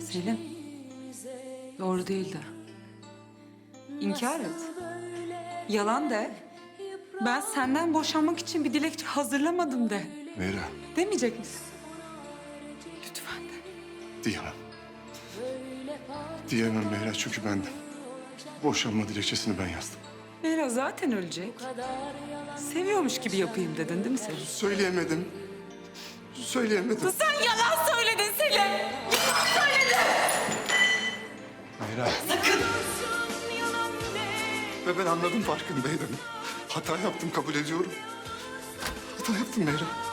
Selim. Doğru değildi. İnkar et. Yalan de. Ben senden boşanmak için bir dilekçe hazırlamadım de. Meyra, Demeyecek misin? Lütfen de. diyemem. Diyemem Meyra çünkü ben de boşanma dilekçesini ben yazdım. Mera zaten ölecek. Seviyormuş gibi yapayım dedin değil mi Selim? Söyleyemedim. Söyleyemedim. Sen yalan söyledin Selim. Meyra. Sakın. Ve ben anladım farkındaydım. Hata yaptım kabul ediyorum. Hata yaptım Meyra.